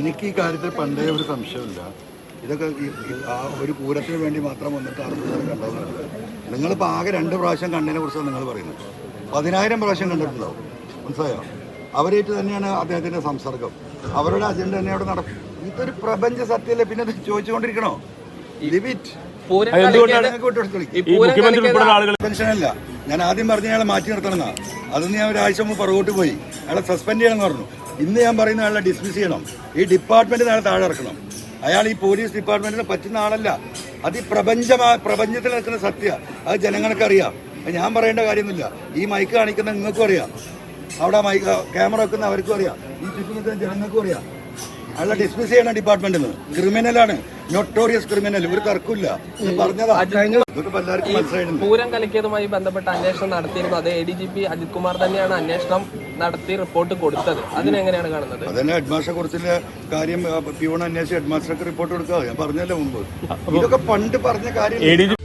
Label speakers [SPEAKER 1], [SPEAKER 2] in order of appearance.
[SPEAKER 1] എനിക്ക് ഈ കാര്യത്തിൽ പണ്ടേ ഒരു സംശയമില്ല. ഇതൊക്കെ ആ ഒരു പൂരത്തിന് വേണ്ടി മാത്രം വന്നിട്ട് അറുപത് കണ്ടതെന്നല്ല നിങ്ങളിപ്പോൾ ആകെ രണ്ട് പ്രാവശ്യം കണ്ടതിനെ കുറിച്ച് നിങ്ങൾ പറയുന്നത്. പതിനായിരം പ്രാവശ്യം കണ്ടിട്ടുണ്ടാവും. മനസ്സിലായോ? അവരായിട്ട് തന്നെയാണ് അദ്ദേഹത്തിന്റെ സംസർഗം. അവരുടെ അജണ്ട തന്നെ അവിടെ നടക്കും. ഇതൊരു പ്രപഞ്ച സത്യല്ലേ? പിന്നെ ചോദിച്ചുകൊണ്ടിരിക്കണോ? ലിമിറ്റ് പെൻഷനല്ല ഞാൻ ആദ്യം പറഞ്ഞ അയാളെ മാറ്റി നിർത്തണം അതൊന്ന് ഞാൻ ഒരാഴ്ച മുമ്പ് പുറകോട്ട് പോയി. അയാളെ സസ്പെൻഡ് ചെയ്യണമെന്ന് പറഞ്ഞു. ഇന്ന് ഞാൻ പറയുന്ന അയാളെ ഡിസ്മിസ് ചെയ്യണം. ഈ ഡിപ്പാർട്ട്മെന്റ് നാളെ താഴെ ഇറക്കണം. അയാൾ ഈ പോലീസ് ഡിപ്പാർട്ട്മെന്റിന് പറ്റുന്ന ആളല്ല. അത് ഈ പ്രപഞ്ചമാ പ്രപഞ്ചത്തിൽ നിൽക്കുന്ന സത്യ. അത് ജനങ്ങൾക്ക് അറിയാം. അത് ഞാൻ പറയേണ്ട കാര്യമൊന്നുമില്ല. ഈ മൈക്ക് കാണിക്കുന്ന നിങ്ങൾക്കും അറിയാം. അവിടെ മൈക്ക് ക്യാമറ വെക്കുന്ന അവർക്കും അറിയാം. ഈ ചുറ്റും നിൽക്കുന്ന ജനങ്ങൾക്കും അറിയാം. അയാളെ ഡിസ്മിസ് ചെയ്യണം ഡിപ്പാർട്ട്മെന്റിൽ നിന്ന് ക്രിമിനലാണ് നൊട്ടോറിയസ് ക്രിമിനൽ ഒരു തർക്കമില്ല പറഞ്ഞതാ. ഇതൊക്കെ എല്ലാവർക്കും മനസ്സിലായിട്ടുണ്ട്.
[SPEAKER 2] പൂരം കലക്കിയതുമായി ബന്ധപ്പെട്ട അന്വേഷണം നടത്തിയിരുന്നു. അത് A D G P Ajith Kumar തന്നെയാണ് അന്വേഷണം നടത്തി റിപ്പോർട്ട് കൊടുത്തത്. അതിനെങ്ങനെയാണ് കാണുന്നത്?
[SPEAKER 1] അതന്നെ ഹെഡ്മാസ്റ്റർ കുറിച്ചുള്ള കാര്യം പ്യൂൺ അന്വേഷിച്ച് ഹെഡ്മാസ്റ്റർക്ക് റിപ്പോർട്ട് കൊടുക്കുക. ഞാൻ പറഞ്ഞല്ലോ മുമ്പ്. ഇതൊക്കെ പണ്ട് പറഞ്ഞ കാര്യം